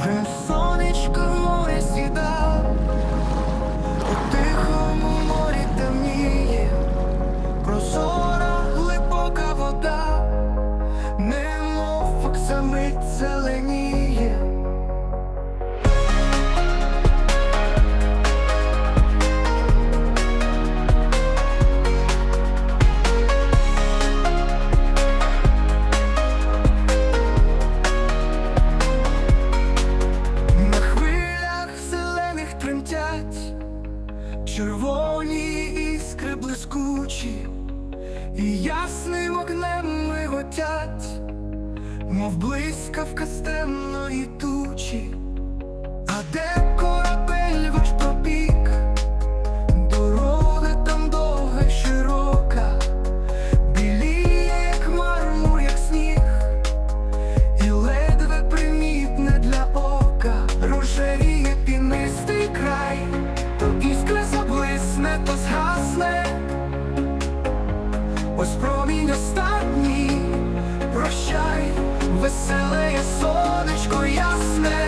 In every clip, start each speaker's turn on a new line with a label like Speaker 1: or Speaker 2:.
Speaker 1: Вже сонечко море сіда, у тихому морі темніє, прозора глибока вода, немов оксамит зеленіє. Блискучі, і ясним огнем миготять, мов блискавка з темної тучі, а де веселе сонечко ясне,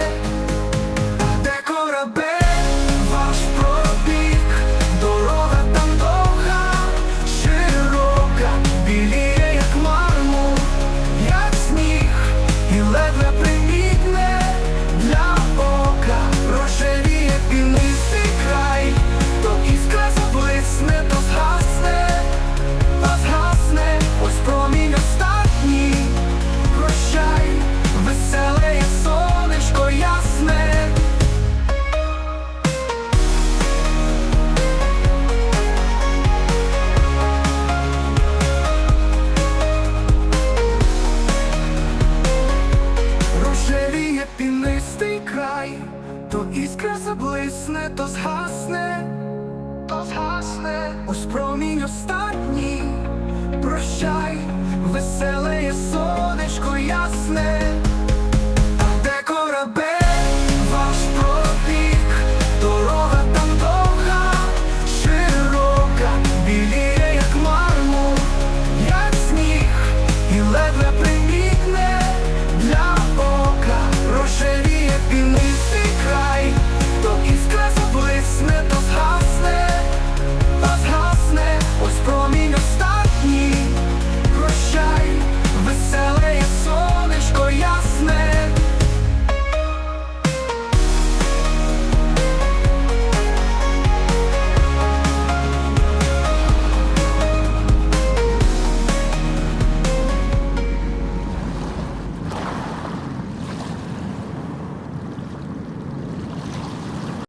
Speaker 1: край, то іскра заблисне, то згасне, то згасне, ось промінь останній,